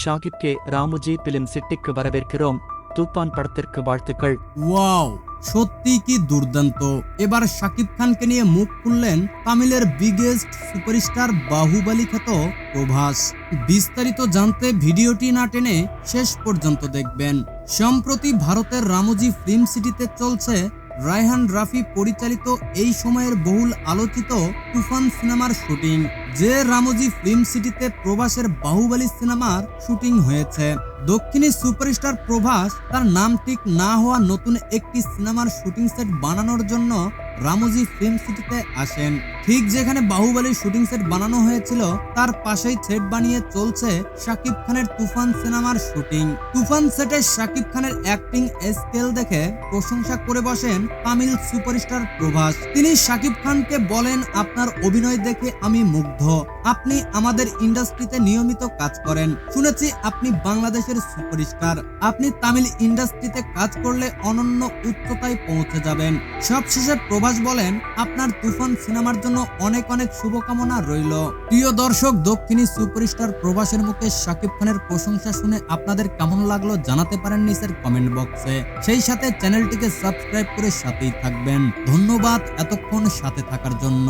ஷாகிப்கே ராமுஜி film சிட்டிக்கு வரவேற்கிறோம் தூப்பான் படத்திற்கு வாழ்த்துக்கள் ওয়াও সত্যি কি দুর্দান্ত এবার শাকিব খানকে নিয়ে মুখ খুললেন তামিলের বিগেস্ট সুপারস্টার বাহুবলী খ্যাত প্রভাস বিস্তারিত জানতে ভিডিওটি না টেনে শেষ পর্যন্ত দেখবেন সম্প্রতি ভারতের রামোজি ফিল্ম সিটিতে চলছে রায়হান রাফি পরিচালিত এই সময়ের বহুল আলোচিত তুফান সিনেমার শুটিং, যে রামজি ফিল্ম সিটিতে প্রভাসের বাহুবলী সিনেমার শুটিং হয়েছে। দক্ষিণী সুপারস্টার প্রভাস তার নাম ঠিক না হওয়া নতুন একটি সিনেমার শুটিং সেট বানানোর জন্য রামজি ফিল্ম সিটিতে আসেন। ঠিক যেখানে বাহুবলীর শুটিং সেট বানানো হয়েছিল, তার পাশেই সেট বানিয়ে চলছে শাকিব খানের তুফান সিনেমার শুটিং। তুফান সেটে শাকিব খানের অ্যাক্টিং স্কেল দেখে প্রশংসা করে বসেন তামিল সুপারস্টার প্রভাস। তিনি শাকিব খানকে বলেন, আপনার অভিনয় দেখে আমি মুগ্ধ। আপনি আমাদের ইন্ডাস্ট্রিতে নিয়মিত কাজ করেন। শুনেছি আপনি বাংলাদেশের সুপারস্টার। আপনি তামিল ইন্ডাস্ট্রিতে কাজ করলে অনন্য উচ্চতায় পৌঁছে যাবেন। সবশেষে প্রভাস বলেন, আপনার তুফান সিনেমার জন্য অনেক অনেক শুভকামনা রইল। প্রিয় দর্শক, দক্ষিণী সুপারস্টার প্রবাসের মুখে শাকিব খানের প্রশংসা শুনে আপনাদের কেমন লাগল জানাতে পারেন নিচের কমেন্ট বক্সে সেই সাথে চ্যানেলটিকে সাবস্ক্রাইব করে সাথেই থাকবেন। ধন্যবাদ এতক্ষণ সাথে থাকার জন্য।